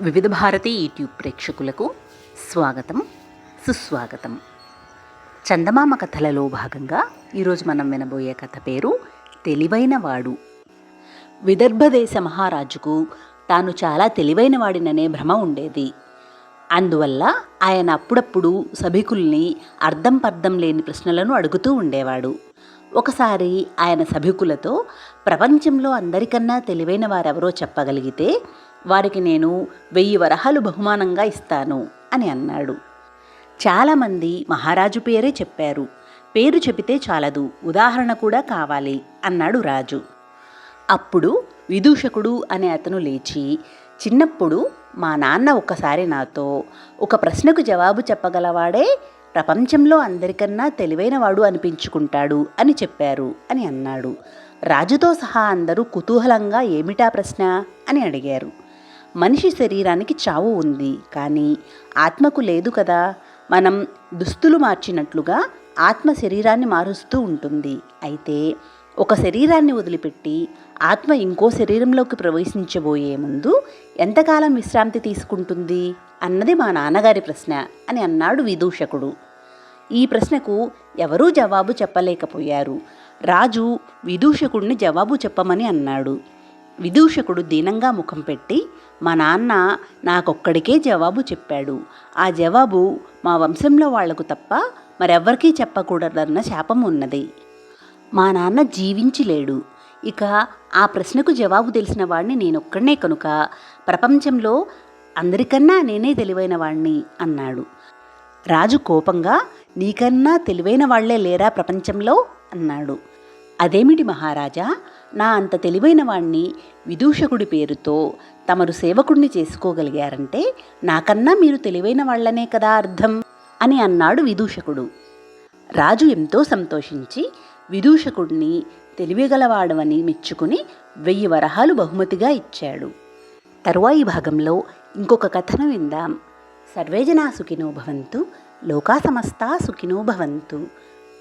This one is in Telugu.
వివిధ భారతి యూట్యూబ్ ప్రేక్షకులకు స్వాగతం సుస్వాగతం. చందమామ కథలలో భాగంగా ఈరోజు మనం వినబోయే కథ పేరు తెలివైన వాడు విదర్భ దేశ మహారాజుకు తాను చాలా తెలివైన వాడిననే భ్రమ ఉండేది. అందువల్ల ఆయన అప్పుడప్పుడు సభికుల్ని అర్థం పర్థం లేని ప్రశ్నలను అడుగుతూ ఉండేవాడు. ఒకసారి ఆయన సభికులతో ప్రపంచంలో అందరికన్నా తెలివైన వారెవరో చెప్పగలిగితే వారికి నేను వెయ్యి వరహాలు బహుమానంగా ఇస్తాను అని అన్నాడు. చాలామంది మహారాజు పేరే చెప్పారు. పేరు చెబితే చాలదు ఉదాహరణ కూడా కావాలి అన్నాడు రాజు. అప్పుడు విదూషకుడు అనే అతను లేచి చిన్నప్పుడు మా నాన్న ఒకసారి నాతో ఒక ప్రశ్నకు జవాబు చెప్పగలవాడే? ప్రపంచంలో అందరికన్నా తెలివైనవాడు అనిపించుకుంటాడు అని చెప్పారు అని అన్నాడు. రాజుతో సహా అందరూ కుతూహలంగా ఏమిటా ప్రశ్న? అని అడిగారు. మనిషి శరీరానికి చావు ఉంది కానీ ఆత్మకు లేదు కదా. మనం దుస్తులు మార్చినట్లుగా ఆత్మ శరీరాన్ని మారుస్తూ ఉంటుంది. అయితే ఒక శరీరాన్ని వదిలిపెట్టి ఆత్మ ఇంకో శరీరంలోకి ప్రవేశించబోయే ముందు ఎంతకాలం విశ్రాంతి తీసుకుంటుంది అన్నది మా నాన్నగారి ప్రశ్న అని అన్నాడు విదూషకుడు. ఈ ప్రశ్నకు ఎవరూ జవాబు చెప్పలేకపోయారు. రాజు విదూషకుడిని జవాబు చెప్పమని అన్నాడు. విదూషకుడు దీనంగా ముఖం పెట్టి మా నాన్న నాకొక్కడికే జవాబు చెప్పాడు. ఆ జవాబు మా వంశంలో వాళ్ళకు తప్ప మరెవ్వరికీ చెప్పకూడదన్న శాపం ఉన్నది. మా నాన్న జీవించి లేడు ఇక ఆ ప్రశ్నకు జవాబు తెలిసిన వాడిని నేనొక్కడనే కనుక ప్రపంచంలో అందరికన్నా నేనే తెలివైన వాణ్ణి అన్నాడు. రాజు కోపంగా నీకన్నా తెలివైన వాళ్ళే లేరా ప్రపంచంలో? అన్నాడు. అదేమిటి మహారాజా? నా అంత తెలివైన వాణ్ణి విదూషకుడి పేరుతో తమరు సేవకుడిని చేసుకోగలిగారంటే నాకన్నా మీరు తెలివైన వాళ్ళనే కదా అర్థం అని అన్నాడు విదూషకుడు. రాజు ఎంతో సంతోషించి విదూషకుడిని తెలివిగలవాడవని మెచ్చుకుని వెయ్యి వరహాలు బహుమతిగా ఇచ్చాడు. తరువాయి భాగంలో ఇంకొక కథను విందాం. సర్వేజనా సుఖినో భవంతు లోకా సమస్తా సుఖినో భవంతు.